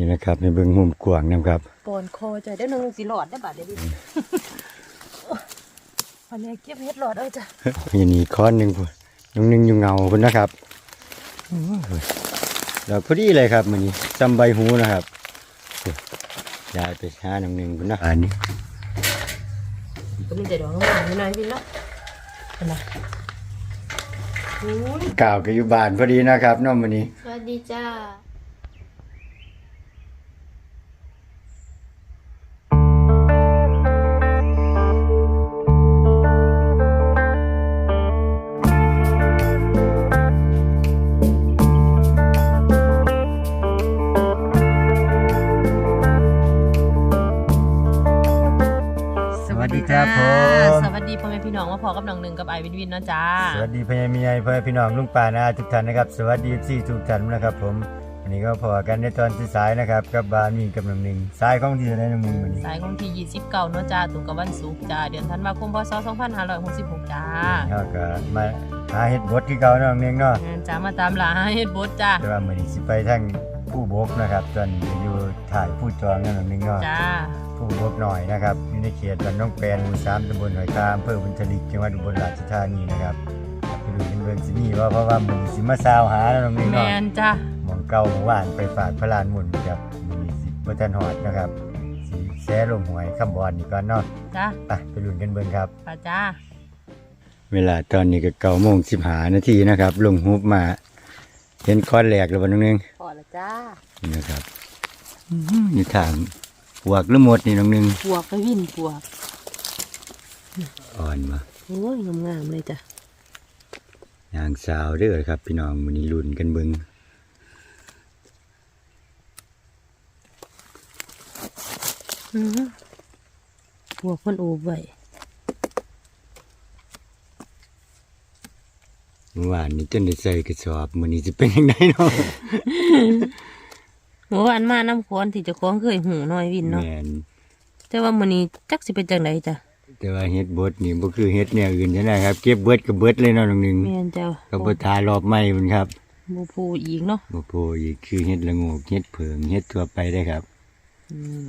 นี่นะครับในเบื้องมุมกว้างนะครับปอนคอใจได้นึงสิหลอดได้บาดเดี๋ยวดิวันนี้เก็บเฮ็ดหลอดเอ้ยจ้ะมีนี่ค้อนหนึ่งพุ่นน้องหนึงอยู่เงาพุ่นนะครับโอ้ยดอกพอดีเลยครับมันนี้จำใบหูนะครับได้ไปหาน้องหนึงพุ่นนะอันนี้ก็มีแต่ดอกงามๆอยู่หน่อยพี่เนาะอันน่ะโอ้ยกล่าวกับอยู่บ้านพอดีนะครับน้องมันนี้สวัสดีจ้า ม่พี่น้องมาพอกับน้องหนึ่งกับไอวินวินเนาะจ้า สวัสดีพ่อแม่พี่ใหญ่พ่อแม่พี่น้องลุงป่านาทุกท่านนะครับ สวัสดีสี่ทุกท่านนะครับ ผมวันนี้ก็พอกันในตอนที่สายนะครับกับบานมีกับน้องหนึ่งสายของที่ไหนน้องหนึ่งวันนี้สายของที่29เนาะจ้าตรงกับวันศุกร์จ้าเดือนธันวาคมพศ2566จ้าแล้วก็มาหาเห็ดบดที่เก่าน้องหนึ่งเนาะงั้นจ้ามาตามหลาเฮ็ดบดจ้าแต่ว่ามื้อนี้สิไปทางผู้บกนะครับ ตอนนี้ก็อยู่ถ่ายผู้จองนั่นน้องหนึ่งเนาะจ้า ผู้บกหน่อยนะครับอยู่ในเขตบ้านน้องแปนหมู่สามตำบลหอยคาอำเภอบุญทลิกจังหวัดอุบลราชธานีนะครับไปดูกันเบิ่งสิมีว่าเพราะว่ามื้อนี้สิมาซาวหาน้องหนึ่งแมเนาะนจ้าหมองเก่าหมู่บ้านไปฝากพระลานหมุนครับมีสิบเปอร์เซ็นต์หอดนะครับสีแซ่ลงหวยข้ามบอลนี่ก่อนเนาะจ้าไปไปลุ้นกันเบิ่งครับ ป้าจ้าเวลาตอนนี้ก็เก้าโมงสิบหานาทีนะครับลงฮุบมา เห็นคอนแหลกแล้ววันนึงพอละจ้านี่นะครับอื้อหือนี่ถาม ปวกหรือหมดนี่น้องหนึงปวกไปวินปวกอ่อนมาโอ้ยงามๆเลยจ้ะนางสาวเด้อครับ พี่น้องมันนี้ลุ้นกันเบิ่งอือปวกมันโอบไว้เมื่อวานนี้จนได้ใส่กระสอบมันนี้จะเป็นยังไงเนาะ เมื่อวานมาน้ำคอนที่เจะคล้าของเคยหูน้อยวินเนาะแมนแต่ว่ามื้อนี้จักสิเป็นจังไดจ้ะแต่ว่าเฮ็ดบดนี่บ่คือเฮ็ดแนวอื่นใช่ไหมครับ เก็บเบิดก็เบิดเลยเนาะน้องหนึงแม่นจ้ะก็บ่ทารอบใหม่มันครับบ่พูอีกเนาะบ่โพอีกคือเฮ็ดละโงกเฮ็ดเผิงเฮ็ดทั่วไปได้ครับ อืม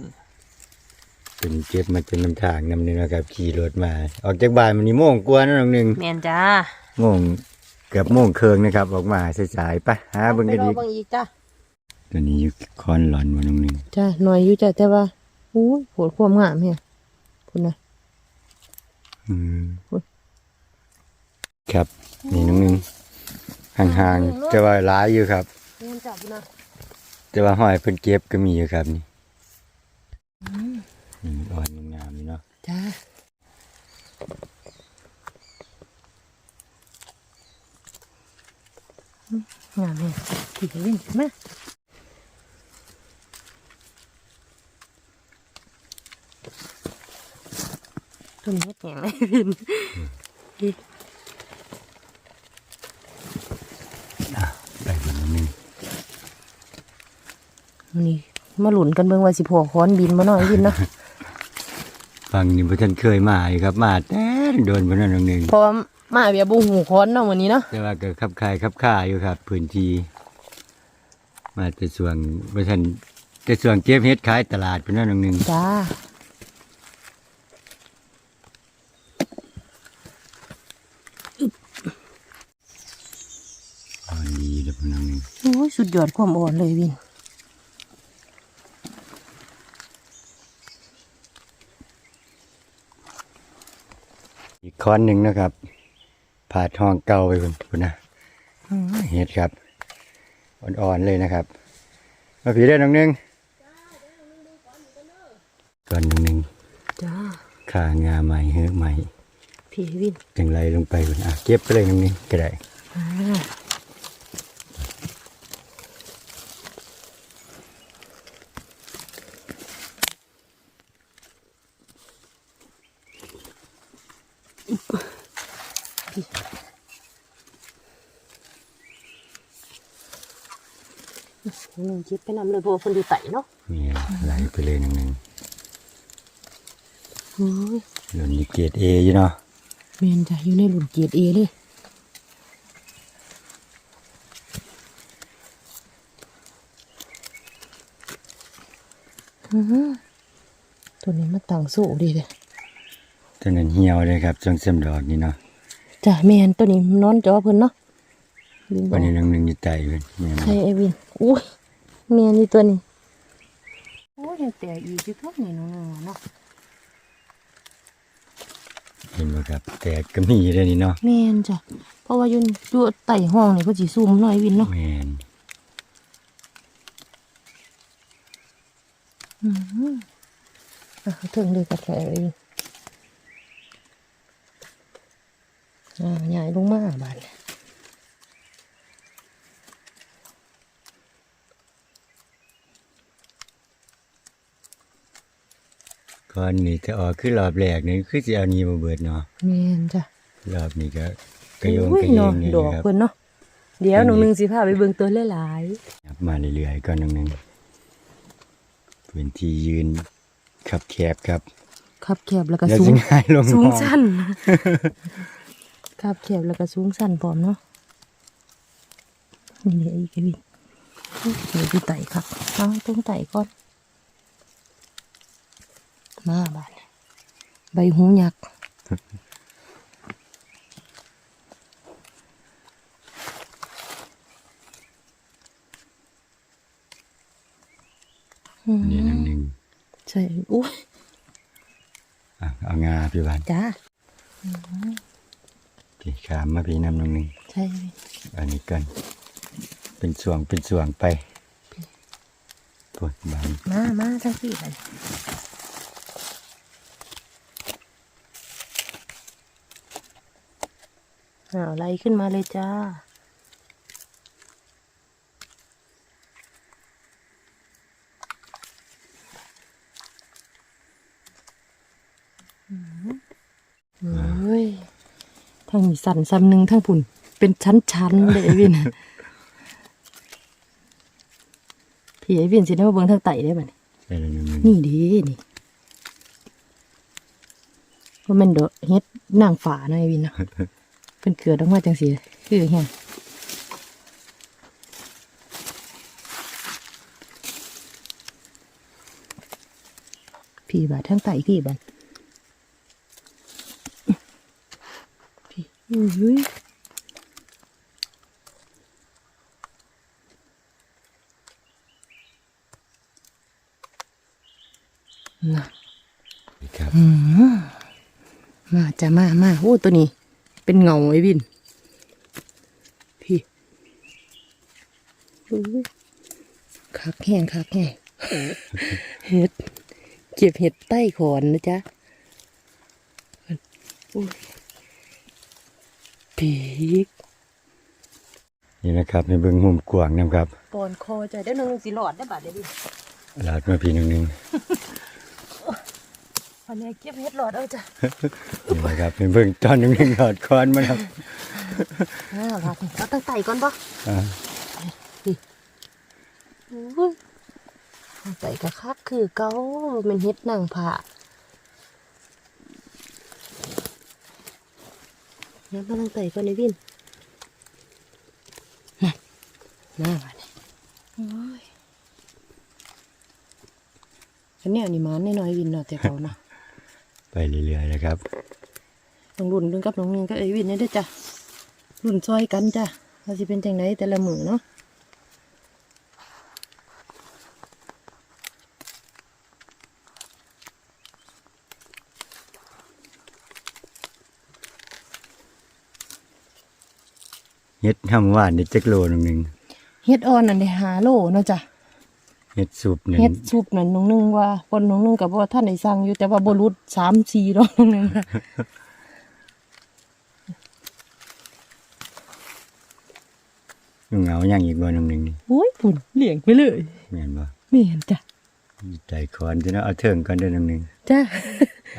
เป็นเก็บมาจนน้ำทางนำนี่นะครับขี่รถมา ออกจากบ้านมันนี่โมงกว่านะน้องหนึงแม่นจ้าโมงเกือบโมงครึ่งนะครับ ออกมาสายๆไปหาเบิ่งกันไปรอีอกเบิ่งอีกจ้ะ ตัวนี้อยู่คอนหลอนมาน้องหนึงจ้ะหน่อยอยู่จ้ะแต่ว่าอู้ยโหดความงามแฮะพุ่นน่ะอืมอุ๊ยครับ นี่น้องหนึงห่างๆแต่ว่าหลายอยู่ครับแม่นจ้ะพุ่นน่ะแต่ว่าห้อยเพิ่นเก็บก็มีอยู่ครับนี่นี่อ่อนงามๆนี่เนาะจ้างามแฮะขี่ไปวิ่งมา ต้นเฮ็ดแหงเลยวินไปเบิ่งน้องหนึงนี่มาหลุนกันเบิ่งว่าสิพอค้อนบินมาหน่อยวินเนาะฟังนี่บ่ทันเคยมาอยู่ครับมาแต่โดนบ่นั่นน้องหนึงเพราะว่ามาเบียบูหูค้อนเนาะวันนี้เนาะแต่ว่าก็ขับคายขับค่าอยู่ครับพื้นที่มาแต่ส่วนบ่ทันแต่ส่วนเก็บเฮ็ดขายตลาดเพิ่นนั่นน้องหนึงจ้า อ่อ นดีแล้วเพิ่นน้องหนึงโอ้ยสุดยอดความอ่อนเลยวินอีกค้อนหนึงนะครับผ่าทองเก่าไปเพิ่นพุ่นนะเฮ็ดครับ อ่อนๆเลยนะครับ มาผีได้อน้องหนึงก่อนน้องหนึงจ้าขางาใหม่เฮือกใหม่พี่วินจังไรลงไปพุ่นอะเก็บไปเลยน้องหนึงก็ได้ หนึ่งจิบไปนำเลยเพราะว่าคนอยู่ไต่เนาะนี่ไหลไปเลยน้องหนึงโอ้ยหล่นนี่เกรดเออยู่เนาะเมนจ้ะอยู่ในหลุมเกียรติเอเลยอื้อหือตัวนี้มาต่างสู้ดีเลยตัวนั้นเหี่ยวเลยครับจงเสยมดอกนี่เนาะ จ้ะแมนตัวนี้นอนจอเพิ่นเนาะลืมบวัอนกนี้น้องหนึงอยู่ใต้เพิ่นแม่นใช่ไอวินอุ้ยแมนนี่ตัวนี้โอ้ยยังแต่อีกอยู่ทุกนี่น้องๆเนาะเห็นบ่ครับ แต่ก็มีอยู่เด้อนี่เนาะแมนจ้ะเพราะว่าอยุ่นอยู่ใต้ห้องนี่ก็สิซุ่มหน่อยวินเนาะแม่นอือหืออะถึงเลยกับแผลเองอ่า ใหญ่ลงมาบานก่อนนี่จะออกคือรอบแรกนี่คือสิเอานี่มาเบิดเนาะแมนจ้ะรอบนี้ก็กระโยงอุ้กระเยเนาะงนี่ดอกนะครับเพิ่นเนาะเดี๋ยวหนูนึงสิพาไปเบิ่งตัวหลายครับมาเรื่อยๆก่อนน้องหนึงพื้นที่ยืนคับแคบครับๆครับแคบแล้วก็แล้วสูสิงง่ายลงสูงห้องสั้น ครับแคบแล้วก็สูงสั้นพร้อมเนาะนี่เลยอีกไอ้วินเดี๋ยวพี่ไต่ครับเอาต้องไต่ก่อน มาบานใบหูยักษ์อืมนี่น้องหนึงใช่อุ้ยอะเอางาพี่บานจ้า พี่ขามมาพี่น้ำน้องหนึงใช่อันนี้กัน เป็นส่วงเป็นส่วงไปปวดบานมามาทั้งสี่เลยเอาไล่ขึ้นมาเลยจ้าโอ้ย ทั้งมีสั่นซ้ำหนึ่งทั้งผุ่น เป็นชั้นๆเลยไอ้วินพี่ไอ้วินสิได้มาเบิ่งทางไตได้บ่เนี่ยใช่แล้วน้องหนึงนี่ดีนี่ว่ามันเดอเฮ็ดนางฝานะไอ้วินเนาะเป็นเกลือดออกมาจังสีคือเฮียพี่บาดทั้งไตพี่บัน อุ้ยน่ะครับอืมมาจะมามาโอ้ตัวนี้ เป็นเงาไอ้วิน พี่อุ๊ยคักแห้งคักแห้งเห็ด เก็บเห็ดใต้ขอนนะจ๊ะ อุ๊ยพีกนี่นะครับในเบื้องหุ่มกวางนะครับปอนคอจะได้นึงสิหลอดได้บาดเดี๋ยวดิลาดมาพี่น้องหนึงวันนี้เก็บเห็ดหลอดเอาจ้ะนี่นะครับในเบื้องตอนหนึงหนึ่งหอดคอนมาครับอ่าบาดนี่เอาตั้งไตก่อนปะอ่าอุ้ยใส่กระคักคือเก้ามันเฮ็ดนางผ่า นี่ยมาตั้งไต่ก่อนเลยวินมามามาเนี่ยโอ้ยอันเนี้ยนี่มันน้อยๆวินเนาะแต่เขาเนาะไปเรื่อยๆนะครับต้องรุ่นรุ่นกับน้องนึงก็เอ้ยวินนี่เด้อจ้ะรุ่นซอยกันจ้ะว่าสิเป็นจังไดแต่ละมือเนาะ เฮ็ดทำหวานนี่จักโลหนึงหนึงเฮ็ดอ่อนนั่นได้หาโลเนาะจ้ะเฮ็ดสุปหนึ่งเฮ็ดซุปนั่นน้องนึงว่าคนน้องนึงกับว่าท่านได้สั่งอยู่แต่ว่าบ่รุดสามสี่รอบน้องนึงค่ะเหงาอย่างอีกบ่หนึงหนึงนี่โอ้ยปุ่นเลี้ยงไปเลยแม่นบ่ไม่เห็นจ้ะใจคอนที่เนาะเอาเถิงก่อนเด้อหนึงหนึงจ้ะ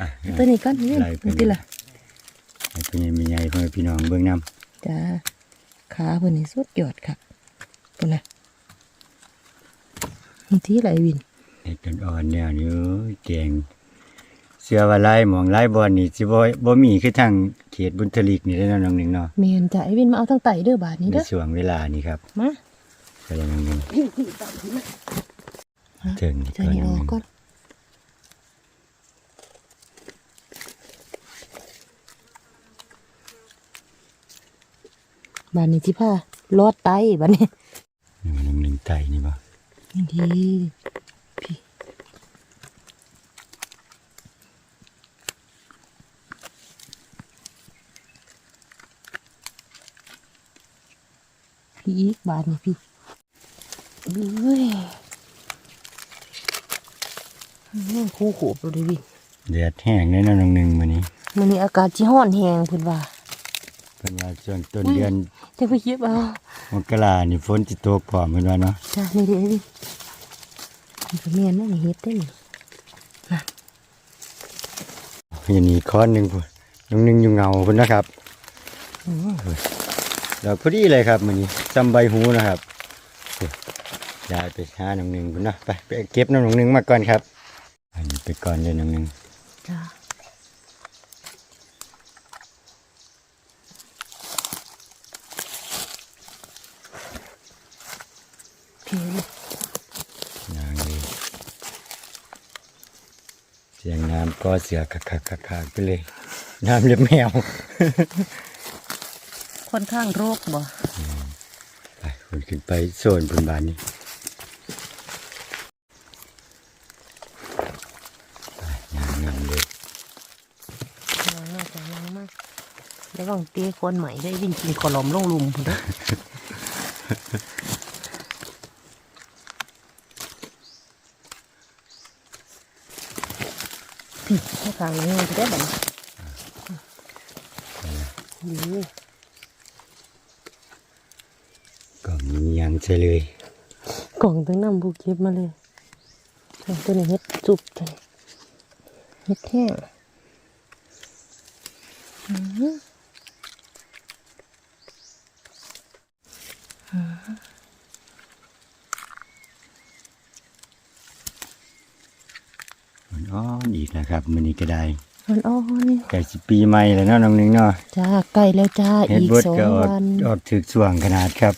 อะตัวนี้ก่อนนี่ไล่ไปนี่ติล่ะให้พี่ใหญ่มีใหญ่พ่อแม่พี่น้องเบิ่งนํจ้า ขาเพิ่นนี่สุดยอดครับปุ่นน่ะบางทีไหลวินเฮ็ดอ่อนๆเนี่ยนี่โอ้ยแกงเสื้อว่าลายหมองลายบอลนี่สิบ่บ่มีคือทางเขตบุญทลิกนี่ได้อเนาะน้องหนึงเนาะแม่นจ้ะไอ้วินมาเอาทั้งไตเด้อบาดนี้ในเด้อช่วงเวลานี้ครับมา ก็เลยน้องหนึงพี่พี่ไตมาเถิงนี่ใจก่อนนี่น้อองหอกนึงก่อน บ้านนี้ที่ผ้าลอดไตบ้านนี้นี่มันน้องหนึ่งไตนี่บ่นี่ดีพี่พี่อีกบ้านนี้พี่เอ้ยนี่คู่ขูบเลยวิแดดแห้งเลยเนาะน้องหนึ่งมื้อนี้มันนี้อากาศจีห้อนแหงเพิ่นว่าเพิ่นว่าช่วงต้นเดือน จะไปเย็บเอามกรานี่ฝนสิตกพร้อมเพิ่นว่าเนาะจ้านี่เดี๋ยวนี่มันก็เมียนนั่นเฮ็ดได้นี่อย่างนี้ค้อนหนึงพุ่นน้องหนึ่งอยู่เงาพุ่นนะครับโอ้ยแล้วพอดีเลยครับมื้อนี้จำใบหูนะครับพุ่นยายไปหาน้องหนึ่งพุ่นเนาะไปไปเก็บน้องหนึ่งมาก่อนครับ อันนี้ไปก่อนเลยน้องหนึ่งจ้าพี่ นางเลยเสียงน้ำก็เสือคักคักคักคักไปเลย น้ำเล็บแมว ค่อนข้างโรคบ่ไปคนขึ้นไปโซนบนบานนี้ไปงามงามเลยล้างมากจ้าล้างมากแล้วลองเตี้ยคนใหม่ได้วิ่งกินขอลอมลงลุมพุ่น เด้อพี่ให้ฟังนี่จะได้แบบนี่ก็มียังใช่เลย กล่องตั้งน้ำบูเก็บมาเลยเอาตัวนี้เฮ็ดจุบตัวนี้เฮ็ดแห้งอื้อหือ มันอ้อนอีกนะครับมันนี้ก็ได้มันอ่อนใกล้สิปีใหม่แล้วเนาะน้องหนึงเนาะจ้าใกล้แล้วจ้าเฮ็ดอีกเบิดสองก็ออกวันออกถึกส่วงขนาดครับ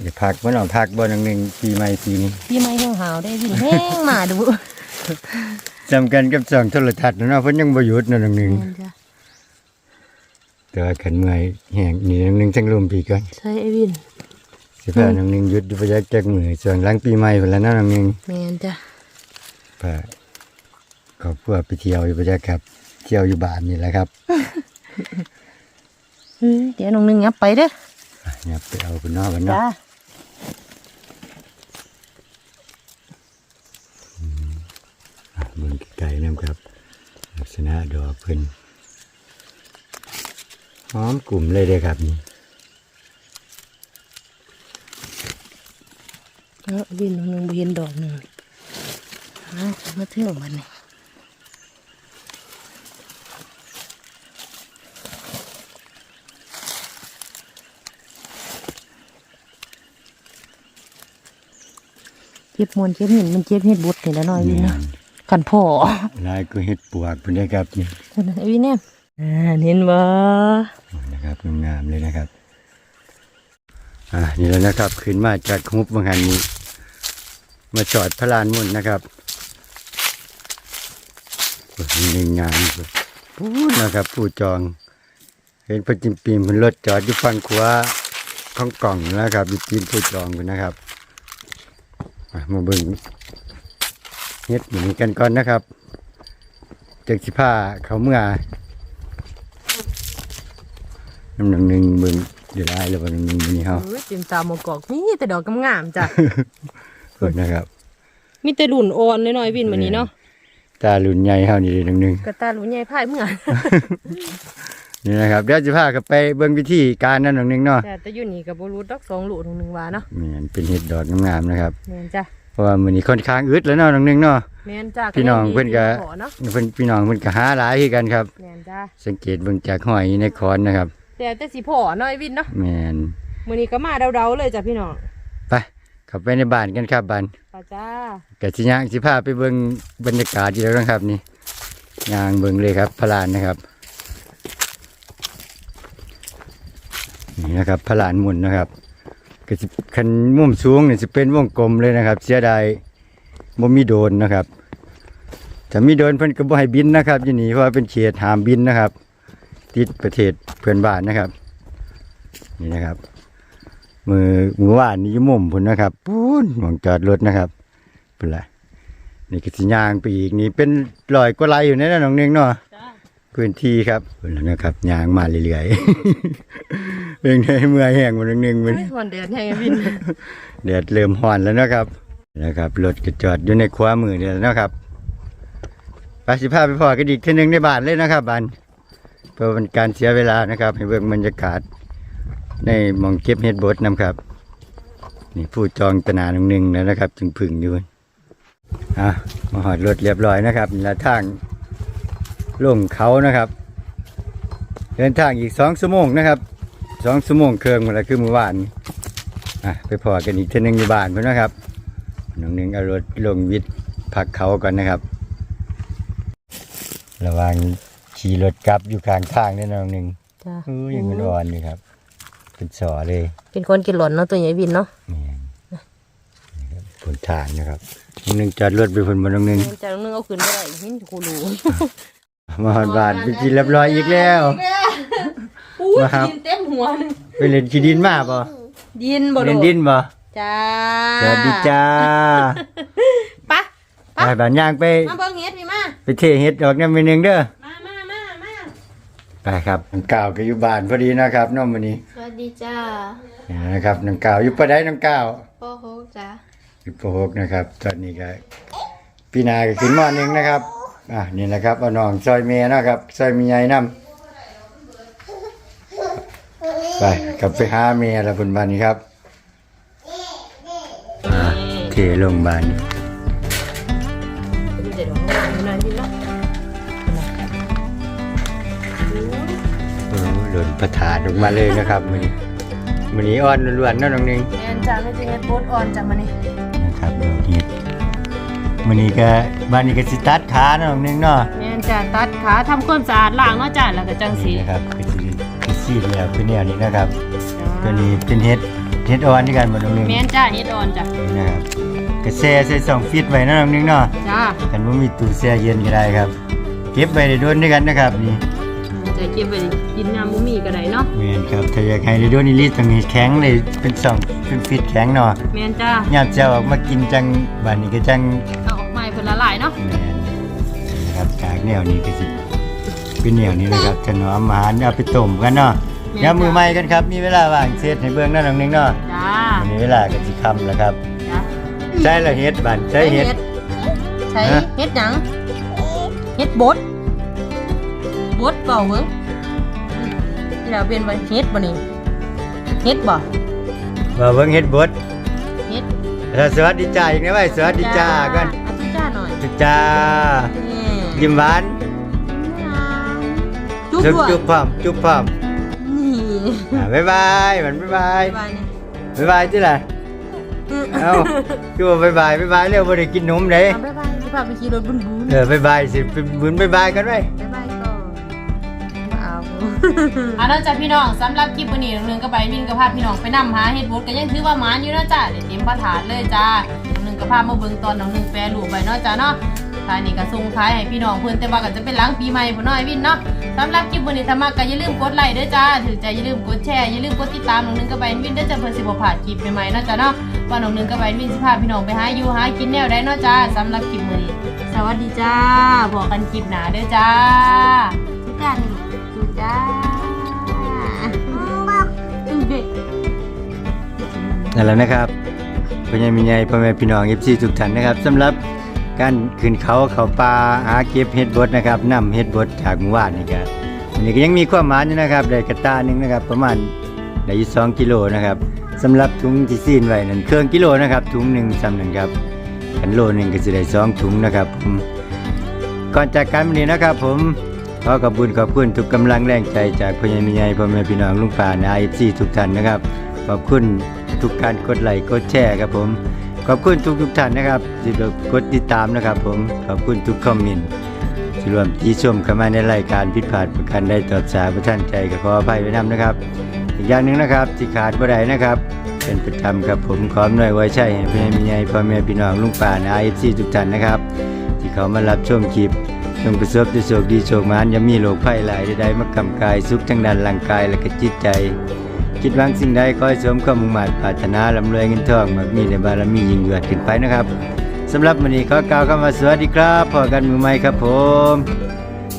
เดี๋ยวพักมันออกพักบ่น้องหนึงปีใหม่ปีนี้พี่ไม่แห้งหาวได้วิ่งแห้งมาดูจำกันกับช่องโทรทัศน์เนาะเพิ่นยังบ่หยุดเนาะน้องหนึงแม่นจ้ะแต่ว่าขันเมื่อยแห้งนี่น้องหนึงจังลมปีก่อนใช่ไอ้วินสิพาน้องหนึงหยุดอยู่ประยักจักมื้อส่วนหลังปีใหม่พุ่นแล้วเนาะน้องหนึงแมนจ้ะ พาครอบครัวไปเที่ยวอยู่ประยักครับ เที่ยวอยู่บ้านนี่แหละครับเฮ้ยเดี๋ยวน้องหนึงยับไปเด้ออะเนี่ยไปเอาคุณน้องกันเนาะจ้าอะเบิ่งไกลๆนํครับ ลักษณะดอกเพิ่นหอมกลุ่มเลยเด้อครับนี่เอาไอ้วินน้องหนึงบ่เห็นดอกหนึ่งเอามาเที่ยวมันนี่เจ็บมวนเจ็บหินมันเจ็บเห็ดบุดนี่แหล้วน้อยวินแม่เนาะนขันพ่อลายก็เฮ็ดปวกเพิ่นได้อครับนี่คนไอ้วินเนี่ยอ่าเห็นบ่นะครับงามๆเลยนะครับ อ่านี่แล้วนะครับขึ้นมาจากฮุบบางหันนี้ มาจอดพระลานมุ่นนะครับโอ้ย นี่งามเลยพูดนะครับ ผู้จอง เห็นพระจิมปีมเพิ่นรถจอดอยู่ฝั่งขวาของกล่องนะครับอยู่จีนผู้จองกันนะครับอะมาเบิ่งเฮ็ดหมือนกันก่อนนะครับจากสิผ้าเขาเมื่อน้ำหนังหนึ่งเบิ่งเดี๋ยวได้แล้ววันหนึ่งมื้อนี้เฮาเอ้ยเต็มตามากอกนี่แต่ดอกงามๆจ้ะเพิ่นนะครับ มีแต่รุ่นอ่อนน้อยๆวินวันนี้เนาะ ตาลุ่นใหญ่เฮานี่เด้หนังหนึ่งกระตาหลุนใหญ่พายเมื่อนี่นะครับเดี๋ยวจะพากันไปเบิ่งวิธีการนั้นหนังหนึ่งเนาะแต่แต่อยู่นี่กับบรูดอกสองหลุหนึ่งวาเนาะแม่นเป็นเห็ดดอกงามๆนะครับแมนจ้ะเพราะว่ามื้อนี้ค่อนข้างอึดแล้วเนาะหนังหนึ่งเนาะแมนจ้ะพี่น้องเพิ่นก็ขอเนาะเพิ่นพี่น้องเพิ่นก็หาหลายคือกันครับแมนจ้ะสังเกตเบิ่งจากหอยในคอนนะครับ แต่แต่สีผอน้อยวินเนาะแม่นมื้อนี้ก็มาเดาๆเลยจ้ะพี่น้องไปเข้าไปในบ้านกันครับบ้าน ป้าจ้าก็สิย่างสิพาไปเบิ่งบรรยากาศอยู่แล้วนะครับ นี่ยางเบิ่งเลยครับพลานนะครับ นี่นะครับพลานหมุนนะครับก็สิคันมุมสูงเนี่ยจะเป็นวงกลมเลยนะครับ เสียดายบ่มีโดนนะครับถ้ามีโดนเพิ่นก็บ่ให้บินนะครับอยู่นี่เพราะว่าเป็นเขตห้ามบินนะครับ ติดประเทศเพื่อนบ้านนะครับ นี่นะครับ มือมือว่านนี่อยุ่มุมพุ่นนะครับปูนหมองจอดรถนะครับเป็นไรนี่ก็สิย่างไปอีกนี่เป็นรอยกว่าไรอยู่ในะน้องเน่งเนาะจ้าพื้นที่ครับเป็นแล้วนะครับย่างมาเรื่อยๆเป็นไงเมื่อยแห้งวันหนึ่งมันไม่หอนแดดให้วินแดดเริ่มห่อนแล้วนะครับนะครับรถก็จอดอยู่ในขวามือเนี่ยนะครับไปสิพาไปพอกันอีกทีหนึงในบ้านเลยนะครับบ้านเพื่อเป็นการเสียเวลานะครับ ให้เบิ่งบรรยากาศ ในหมองเก็บเฮ็ดบดนำครับ นี่ผู้จองตนาหนึ่งหนึ่งแล้วนะครับจึงพึ่งอยู่อะมาหอดรถเรียบร้อยนะครับนี่ละทางลงเขานะครับ เดินทางอีกสองชั่วโมงนะครับสองชั่วโมงเครื่องหมดแล้วคือเมื่อวานนี้อะไปพอกันอีกทีหนึงอยู่บ้านพุ่นนะครับน้องหนึ่งเอารถลงวิทย์พักเขาก่อนนะครับ ระหวังขี่รถกลับอยู่กลางทางนี่น้องหนึ่งจ้าเออยังมันอ่อนอยู่ครับ เป็นสอเลยเป็นคนกินหล่นเนาะตัวใหญ่วินเนาะนี่ครับผลทางนะครับน้องหนึ่งจอดรถไปผลมาน้องหนึ่งจากนึงเอาขึ้นไปได้หินกูรู้มาหอดบ้านไปกินเรียบร้อยอีกแล้ว อู้มาครับ ดินเต็มหัวหนึงไปเล่นขี้ดินมาป่ะดินบ่เล่นลูกดินป่ะจ้าสวัสดีจ้าปะไปบ้านย่างไป มาเบิ่งเฮ็ดพี่มาไปเทเห็ดดอกน้ำมือหนึ่งเด้อ มามามามาไปครับน้องก่าวก็อยู่บ้านพอดีนะครับน้องวันนี้สวัส ดีจ้านี่นะครับน้องก่าวอยู่ปะได้น้องก่าวพ่อโฮกจ้าอยู่ปะหกนะครับ ตอนนี้ก็พี่นาก็ขึ้นมอหนึ่งนะครับอะนี่นะครับเอาน้องซอยเมียนะครับซอยเมียน้ำไปกลับไปหาเมียละบนบ้านนี้ครับอะเทลงบ้าน โอ้หล่นประถาดออกมาเลยนะครับมันนี้มันนี้อ่อนล้วนๆเนาะน้องหนึงแม่นจ้าไม่จะเฮ็ดโพดอ่อนจ้ามานี่นะครับดอกเห็ดมันนี้ก็บ้านนี้ก็สิตัดขาเนาะน้องหนึงเนาะแม่นจ้าตัดขาทำความสะอาดล้างเนาะจ้าแล้วก็จังสีนี่นะครับก็สิก็ซีดแล้วคือแนวนี้นะครับ ตัวนี้เป็นเห็ดเห็ดอ่อนนี่กันบ่น้องหนึงแม่นจ้าเฮ็ดอ่อนจ้านี่นะครับก็แช่ใส่สองฟิตไว้เนาะน้องหนึงเนาะ จ้ากันบ่มีตู้แช่เย็นก็ได้ครับ เก็บไว้ได้โดนด้วยกันนะครับนี่ จะเก็บไว้ กินน้ำบ่มีก็ได้เนาะแม่นครับถ้าอยากให้ได้โดนอีหลีต้องให้แข็งเลยเป็นสองเป็นฟิตแข็งเนาะแม่นจ้ายามเจ้าออกมากินจังบัดนี้ก็จังเอาออกมาให้เพิ่นละลายเนาะแม่นนะครับจากแนวนี้ก็สิเป็นแนวนี้นะครับถนอมอาหารเอาไปต้มกันเนาะยามมือใหม่กันครับ มีเวลาว่างเสร็จให้เบิ่งเนาะน้องหนึงเนาะจ้าวันนี้เวลาก็สิค่ำแล้วครับจ้าใช่ละเฮ็ดบันใช่เฮ็ดใช้ฮะเฮ็ดหยังเฮ็ดบดบดเปล่าเบิ่ง ที่เราเป็นว่าเฮ็ดบ่นี่เฮ็ดบ่ว่าเบิ่งเฮ็ดบดเฮ็ดแล้วสวัสดีจ้าอีกนะไว้สวัสดีจ้ากันอธิจ้าหน่อยจุ๊บจ้านี่ยิ้มหวานจุ๊บจุ๊บด้วยจุ๊บพร้อมจุ๊บพร้อมนี่อ่าบ๊ายบายมันบ๊ายบายบายนี่บ๊ายบายจิล่ะเอ้าคือว่าบ๊ายบายบ๊ายบายเร็วบ่ได้กินนมเด้เอาบ๊ายบายสิพาไปขี่รถบุญบุญเออบ๊ายบายสิไปบุญบ๊ายบายกันไว้บ๊ายบายก่ อนเอาอันนั้นจ้ะพี่น้องสำหรับคลิปวันนี้หนึ่งก็ไปวินกับพาพี่น้องไปนำหาเฮ็ดบดก็ยังถือว่าหมานอยู่นะจ้ะเดี๋ยวเตรียมพระถาดเลยจ้าหนึ่งก็พามาเบิ่งตอนน้องหนึ่งแปรรูปไปเนาะจ้ะเนาะท้ายนี้ก็ส่งท้ายให้พี่น้องเพิ่อนแต่ว่าก็จะเป็นหลังปีใหม่พุ่นน้อยวินเนาะสำหรับคลิปวันนี้ถ้ามักก็อย่าลืมกดไลค์ด้วยจ้าถือใจอย่าลืมกดแชร์อย่าลืมกดติดตามน้องหนึ่งก็ไปวินเด้อจ้ะเพิ่นสิบ่าดคลิปใหม่ๆเนาะจ้ะเนาะว่าน้องหนึ่งก็ไปวินสิพาพี่น้องไปหาอยู่หากินแนวใดเนาะจ้าสำหรับคลิปมื้อนี้ สวัสดีจ้าพบกันคลิปหน้าด้อจ้าทุกท่าน จ้านั่นแหละนะครับพ่อใหญ่มีใหญ่พ่อแม่พี่น้อง FC ทุกท่านนะครับสำหรับการขึ้นเขาเขาป่าหาเก็บเห็ดบดนะครับนำเห็ดบดจากหมู่บ้านนี่ก็อันนี้ก็ยังมีความหมายอยู่นะครับได้กระตาหนึ่งนะครับ ประมาณได้ยู่2กิโลนะครับสำหรับถุงที่ซีนไว้นั่นเครื่องกิโลนะครับถุงหนึ่งสำหนึ่งครับกันโลหนึ่งก็สิได้สองถุงนะครับผมก่อนจากกันวันนี้นะครับผม ขอขอบคุณขอบคุณทุกกำลังแรงใจจากพญ่มีใหญ่พ่อแม่พี่น้องลุงป่านา FC ทุกท่านนะครับ ขอบคุณทุกการกดไลค์กดแชร์ครับผม ขอบคุณทุกทุกท่านนะครับที่กดติดตามนะครับ ผมขอบคุณทุกคอมเมนต์ที่รวมที่ชมเข้ามาในรายการผิดพลาดประการใดตอบสาประท่านใจก็ขออภัยไว้นำนะครับ อีกอย่างหนึ่งนะครับที่ขาดบ่ได้นะครับ เป็นประจำครับผมขออำนวยไว้ใช่ให้พี่มีใหญ่พ่อแม่พี่น้องลุงป่านาเอฟซีทุกท่านนะครับ ที่เขามารับชมคลิป จงประสบแต่โชคดีโชคมานอย่ามีโรคภัยหลายใดๆมากำกายสุขทั้งด้านร่างกายและก็จิตใจ คิดหวังสิ่งใดขอให้สมความมุ่งมั่นปรารถนาลำรวยเงินทองมากมีในบารมียิ่งยวดขึ้นไปนะครับสำหรับวันนี้ขอกล่าวคำว่าสวัสดีครับพอกันมือใหม่ครับผม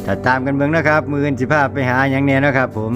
ถ้าตามกันเบิ่งนะครับ มืออื่นสิภาพไปหาอย่างเนี้ยนะครับผม